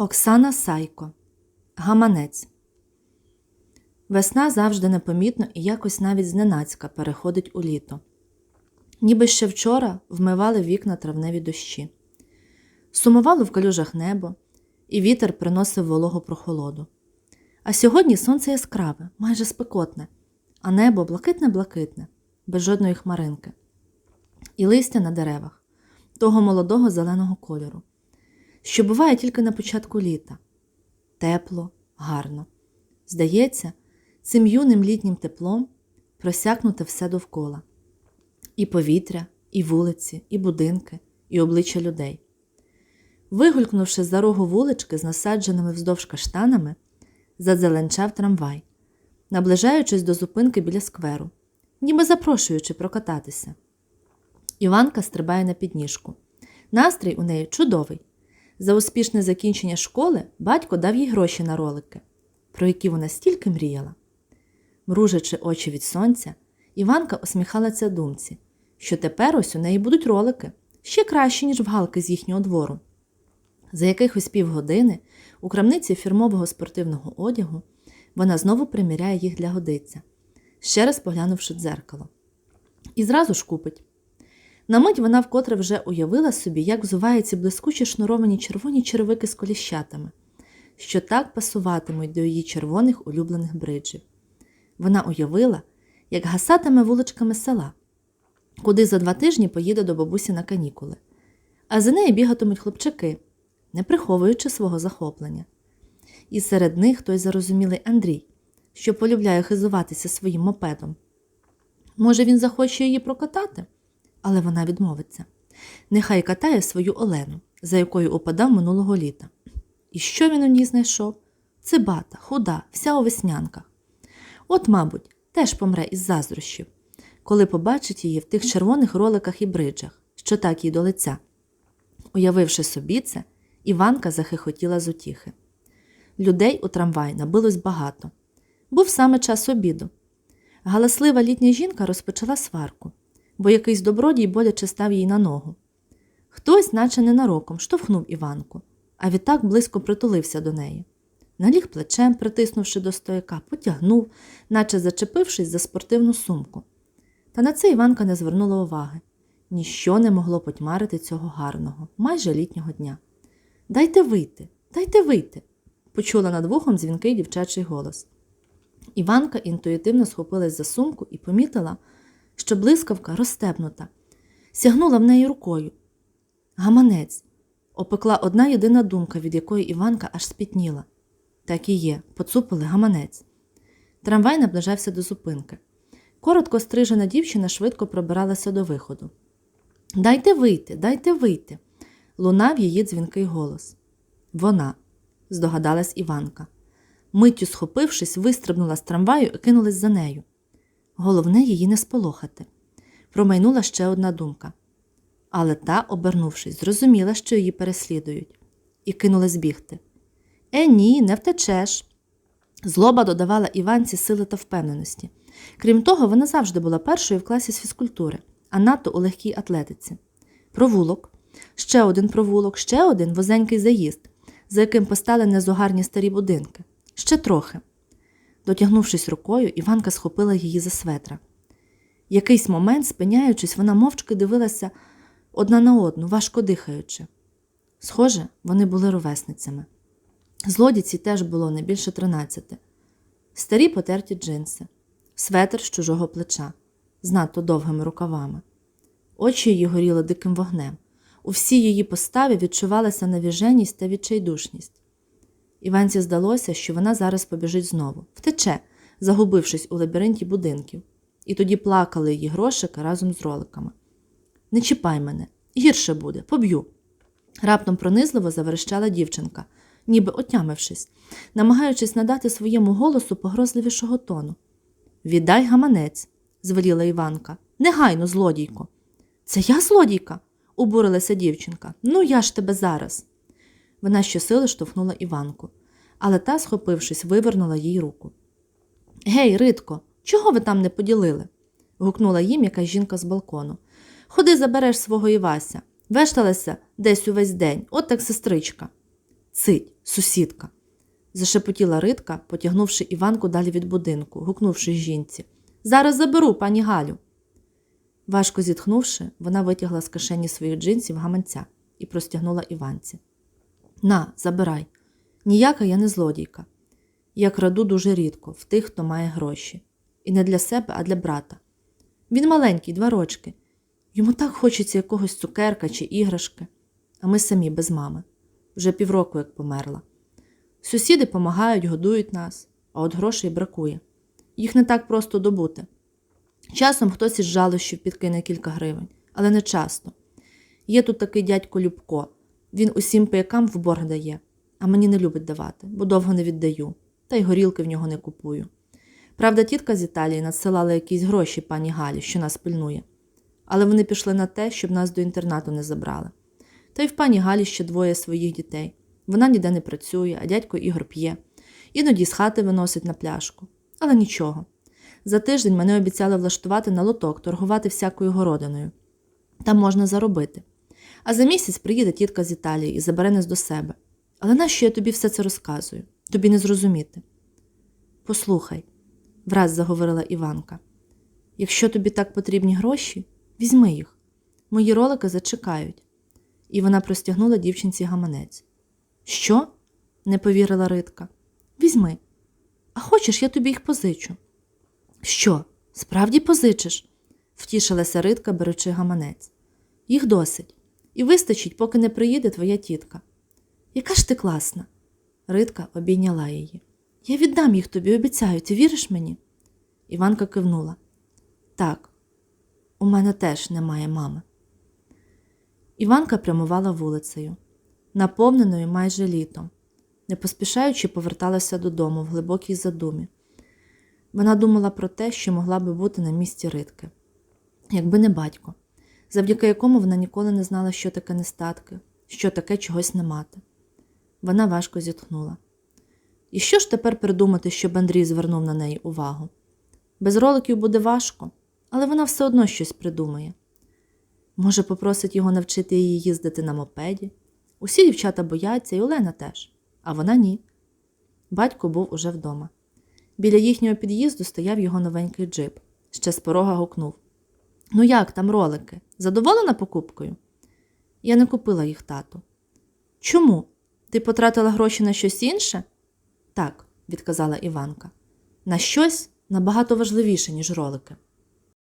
Оксана Сайко Гаманець Весна завжди непомітно і якось навіть зненацька переходить у літо. Ніби ще вчора вмивали вікна травневі дощі. Сумувало в калюжах небо, і вітер приносив вологу прохолоду. А сьогодні сонце яскраве, майже спекотне, а небо блакитне-блакитне, без жодної хмаринки, і листя на деревах, того молодого зеленого кольору що буває тільки на початку літа. Тепло, гарно. Здається, цим юним літнім теплом просякнуте все довкола і повітря, і вулиці, і будинки, і обличчя людей. Вигулькнувши за рогу вулички з насадженими вздовж каштанами, задзеленчав трамвай, наближаючись до зупинки біля скверу, ніби запрошуючи прокататися. Іванка стрибає на підніжку. Настрій у неї чудовий. За успішне закінчення школи батько дав їй гроші на ролики, про які вона стільки мріяла. Мружачи очі від сонця, Іванка усміхалася думці, що тепер ось у неї будуть ролики ще кращі, ніж в галки з їхнього двору. За якихось півгодини у крамниці фірмового спортивного одягу вона знову приміряє їх для годиця, ще раз поглянувши дзеркало. І зразу ж купить. На мить вона вкотре вже уявила собі, як взуваються блискучі шнуровані червоні черевики з коліщатами, що так пасуватимуть до її червоних улюблених бриджів. Вона уявила, як гасатиме вуличками села, куди за два тижні поїде до бабусі на канікули, а за нею бігатимуть хлопчаки, не приховуючи свого захоплення. І серед них той зарозумілий Андрій, що полюбляє хизуватися своїм мопедом. Може, він захоче її прокатати? Але вона відмовиться. Нехай катає свою Олену, за якою упадав минулого літа. І що він у ній знайшов? Цибата, худа, вся у веснянках. От, мабуть, теж помре із заздрощів, коли побачить її в тих червоних роликах і бриджах, що так їй до лиця. Уявивши собі це, Іванка захихотіла з утіхи. Людей у трамвай набилось багато. Був саме час обіду. Галаслива літня жінка розпочала сварку бо якийсь добродій боляче став їй на ногу. Хтось, наче ненароком, штовхнув Іванку, а відтак близько притулився до неї. Наліг плечем, притиснувши до стояка, потягнув, наче зачепившись за спортивну сумку. Та на це Іванка не звернула уваги. Ніщо не могло потьмарити цього гарного, майже літнього дня. Дайте вийти, дайте вийти, почула над вухом дзвінкий дівчачий голос. Іванка інтуїтивно схопилась за сумку і помітила, що блискавка розстебнута, сягнула в неї рукою. Гаманець опекла одна єдина думка, від якої Іванка аж спітніла. Так і є, поцупили гаманець. Трамвай наближався до зупинки. Коротко стрижена дівчина швидко пробиралася до виходу. Дайте вийти, дайте вийти, лунав її дзвінкий голос. Вона, здогадалась Іванка. Миттю схопившись, вистрибнула з трамваю і кинулась за нею. Головне її не сполохати. Промайнула ще одна думка. Але та, обернувшись, зрозуміла, що її переслідують, і кинулась бігти. Е, ні, не втечеш. Злоба додавала Іванці сили та впевненості. Крім того, вона завжди була першою в класі з фізкультури, а надто у легкій атлетиці. Провулок, ще один провулок, ще один возенький заїзд, за яким постали незугарні старі будинки. Ще трохи. Дотягнувшись рукою, Іванка схопила її за светра. Якийсь момент, спиняючись, вона мовчки дивилася одна на одну, важко дихаючи. Схоже, вони були ровесницями. Злодіці теж було не більше тринадцяти. Старі потерті джинси, светр з чужого плеча, з надто довгими рукавами. Очі її горіли диким вогнем. У всій її поставі відчувалася навіженість та відчайдушність. Іванці здалося, що вона зараз побіжить знову, втече, загубившись у лабіринті будинків, і тоді плакали її грошики разом з роликами. Не чіпай мене, гірше буде, поб'ю. Раптом пронизливо заверещала дівчинка, ніби отямившись, намагаючись надати своєму голосу погрозливішого тону. Віддай гаманець, звеліла Іванка. Негайно, злодійко. Це я злодійка? обурилася дівчинка. Ну, я ж тебе зараз. Вона щосили штовхнула Іванку, але та, схопившись, вивернула їй руку. Гей, Ритко, чого ви там не поділили? гукнула їм якась жінка з балкону. Ходи забереш свого Івася. Вешталася десь увесь день, от так сестричка. Цить, сусідка. Зашепотіла Ритка, потягнувши Іванку далі від будинку, гукнувши жінці. Зараз заберу, пані Галю. Важко зітхнувши, вона витягла з кишені своїх джинсів гаманця і простягнула Іванці. На, забирай. Ніяка я не злодійка. Я краду дуже рідко в тих, хто має гроші. І не для себе, а для брата. Він маленький, два рочки. Йому так хочеться якогось цукерка чи іграшки, а ми самі без мами. Вже півроку як померла. Сусіди помагають, годують нас, а от грошей бракує. Їх не так просто добути. Часом хтось із жалощів підкине кілька гривень, але не часто. Є тут такий дядько Любко. Він усім пиякам в борг дає, а мені не любить давати, бо довго не віддаю, та й горілки в нього не купую. Правда, тітка з Італії надсилала якісь гроші пані Галі, що нас пильнує. Але вони пішли на те, щоб нас до інтернату не забрали. Та й в пані Галі ще двоє своїх дітей. Вона ніде не працює, а дядько Ігор п'є. Іноді з хати виносить на пляшку. Але нічого. За тиждень мене обіцяли влаштувати на лоток, торгувати всякою городиною. Там можна заробити. А за місяць приїде тітка з Італії і забере нас до себе. Але нащо я тобі все це розказую? Тобі не зрозуміти. Послухай, враз заговорила Іванка. Якщо тобі так потрібні гроші, візьми їх. Мої ролики зачекають. І вона простягнула дівчинці гаманець. Що? не повірила Ритка. Візьми. А хочеш, я тобі їх позичу. Що, справді позичиш? втішилася Ритка, беручи гаманець. Їх досить. І вистачить, поки не приїде твоя тітка. Яка ж ти класна? Ритка обійняла її. Я віддам їх тобі, обіцяю, ти віриш мені? Іванка кивнула. Так, у мене теж немає мами. Іванка прямувала вулицею, наповненою майже літом, не поспішаючи поверталася додому в глибокій задумі. Вона думала про те, що могла би бути на місці Ритки, якби не батько, завдяки якому вона ніколи не знала, що таке нестатки, що таке чогось не мати. Вона важко зітхнула. І що ж тепер придумати, щоб Андрій звернув на неї увагу? Без роликів буде важко, але вона все одно щось придумає. Може, попросить його навчити її їздити на мопеді. Усі дівчата бояться, і Олена теж, а вона ні. Батько був уже вдома. Біля їхнього під'їзду стояв його новенький джип, ще з порога гукнув. Ну як там ролики? Задоволена покупкою? Я не купила їх тату. Чому? Ти потратила гроші на щось інше? Так, відказала Іванка. На щось набагато важливіше, ніж ролики.